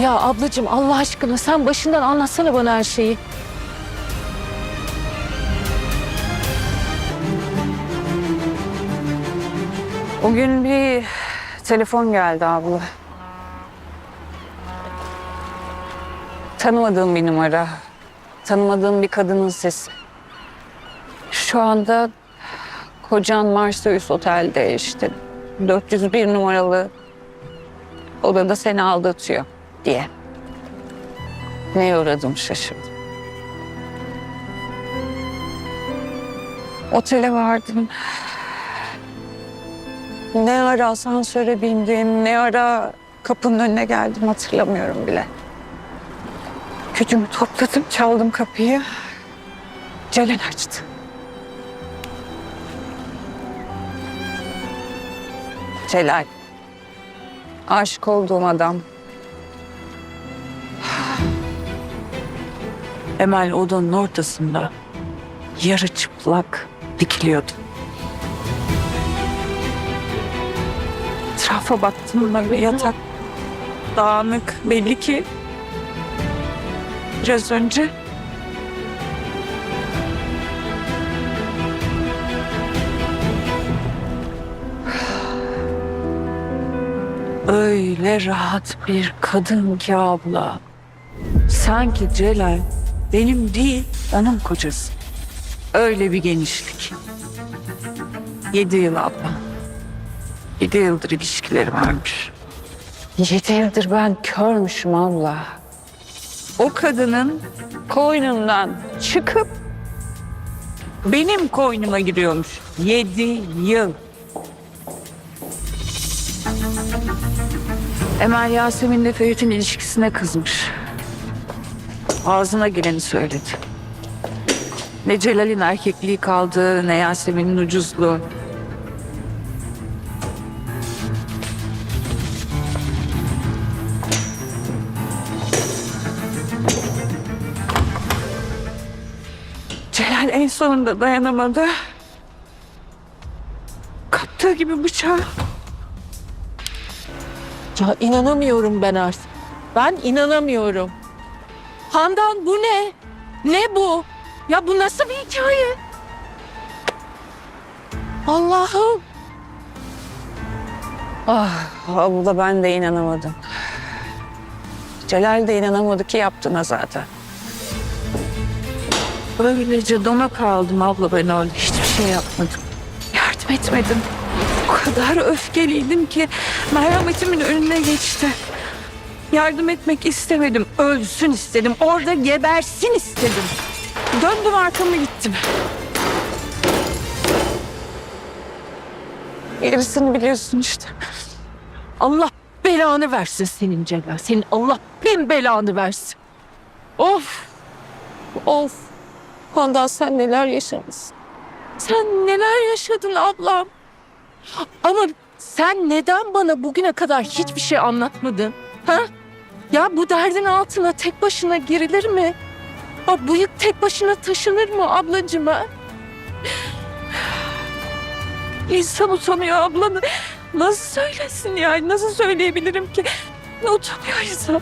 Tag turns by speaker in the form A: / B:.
A: Ya ablacığım Allah aşkına sen başından anlatsana bana her şeyi.
B: O gün bir telefon geldi abla. Tanımadığım bir numara. Tanımadığım bir kadının sesi. Şu anda kocan Marseilles Otel'de işte 401 numaralı odada seni aldatıyor diye. Neye uğradım şaşırdım. Otele vardım. Ne ara asansöre bindim, ne ara kapının önüne geldim hatırlamıyorum bile. Gücümü topladım, çaldım kapıyı. Celal açtı. Celal. Aşık olduğum adam.
C: Emel odanın ortasında yarı çıplak dikiliyordu. Etrafa baktım ve yatak dağınık belli ki biraz önce öyle rahat bir kadın ki abla. Sanki Celal benim değil, onun kocası. Öyle bir genişlik. Yedi yıl abla. Yedi yıldır ilişkileri varmış.
B: Yedi yıldır ben körmüşüm abla. O kadının koynundan çıkıp
C: Benim koynuma giriyormuş. Yedi yıl. Emel Yasemin'le Ferit'in ilişkisine kızmış. Ağzına geleni söyledi. Ne Celal'in erkekliği kaldı, ne Yasemin'in ucuzluğu. Celal en sonunda dayanamadı. Kaptığı gibi bıçağı
A: Ya inanamıyorum ben artık. Ben inanamıyorum. Handan bu ne? Ne bu? Ya bu nasıl bir hikaye? Allah'ım.
B: Ah abla ben de inanamadım. Celal de inanamadı ki yaptığına zaten.
C: Böylece dona kaldım abla ben orada. Hiçbir şey yapmadım. Yardım etmedim. O kadar öfkeliydim ki merhametimin önüne geçti. Yardım etmek istemedim. Ölsün istedim. Orada gebersin istedim. Döndüm arkamı gittim.
B: Gerisini biliyorsun işte.
A: Allah belanı versin senin Celal. Senin Allah bin belanı versin. Of. Of. Handan sen neler yaşamışsın. Sen neler yaşadın ablam. Ama sen neden bana bugüne kadar hiçbir şey anlatmadın? Ha? Ya bu derdin altına tek başına girilir mi? Ha, bu yük tek başına taşınır mı ablacığım ha?
C: İnsan utanıyor ablanı. Nasıl söylesin yani? Nasıl söyleyebilirim ki? Utanıyor insan.